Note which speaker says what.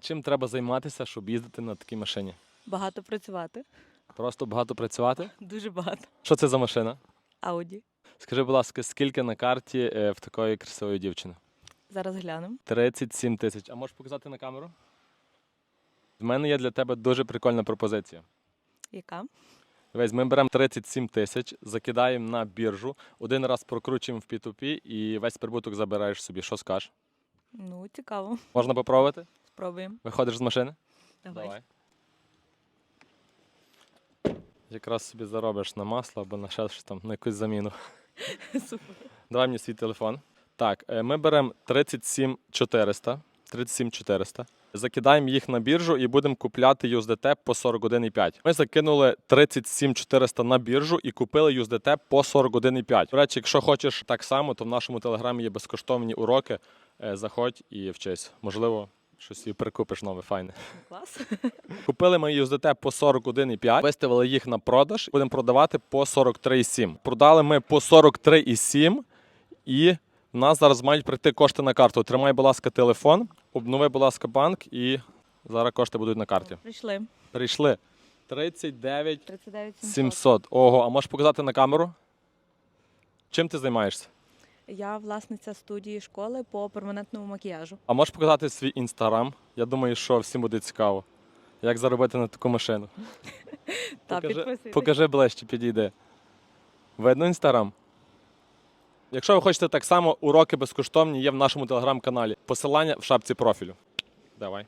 Speaker 1: Чим треба займатися, щоб їздити на такій машині?
Speaker 2: Багато працювати.
Speaker 1: Просто багато працювати.
Speaker 2: Дуже багато.
Speaker 1: Що це за машина?
Speaker 2: Ауді.
Speaker 1: Скажи, будь ласка, скільки на карті е, в такої красивої дівчини?
Speaker 2: Зараз глянемо.
Speaker 1: 37 тисяч. А можеш показати на камеру? В мене є для тебе дуже прикольна пропозиція.
Speaker 2: Яка?
Speaker 1: Дивись, ми беремо 37 тисяч, закидаємо на біржу, один раз прокручуємо в P2P і весь прибуток забираєш собі. Що скажеш?
Speaker 2: Ну, цікаво.
Speaker 1: Можна попробувати?
Speaker 2: Спробуємо.
Speaker 1: Виходиш з машини?
Speaker 2: Давай.
Speaker 1: Якраз собі заробиш на масло або на ще щось там, на якусь заміну.
Speaker 2: Супер.
Speaker 1: Давай мені свій телефон. Так, е, ми беремо 37 400. 37 400. Закидаємо їх на біржу і будемо купляти USDT по 41,5. Ми закинули 37 400 на біржу і купили USDT по 41,5. До речі, якщо хочеш так само, то в нашому телеграмі є безкоштовні уроки. Е, Заходь і вчись. Можливо, щось і прикупиш нове файне.
Speaker 2: Клас.
Speaker 1: Купили ми USDT по 41,5, виставили їх на продаж, будемо продавати по 43,7. Продали ми по 43,7 і в нас зараз мають прийти кошти на карту. Тримай, будь ласка, телефон, обнови, будь ласка, банк і зараз кошти будуть на карті.
Speaker 2: Прийшли.
Speaker 1: Прийшли 39
Speaker 2: 39 700.
Speaker 1: 700. Ого, а можеш показати на камеру? Чим ти займаєшся?
Speaker 2: Я власниця студії школи по перманентному макіяжу.
Speaker 1: А можеш показати свій інстаграм? Я думаю, що всім буде цікаво. Як заробити на таку машину?
Speaker 2: Та
Speaker 1: Покажи-
Speaker 2: підписуйтесь.
Speaker 1: Покажи ближче, підійди. Видно інстаграм? Якщо ви хочете так само, уроки безкоштовні є в нашому телеграм-каналі. Посилання в шапці профілю. Давай.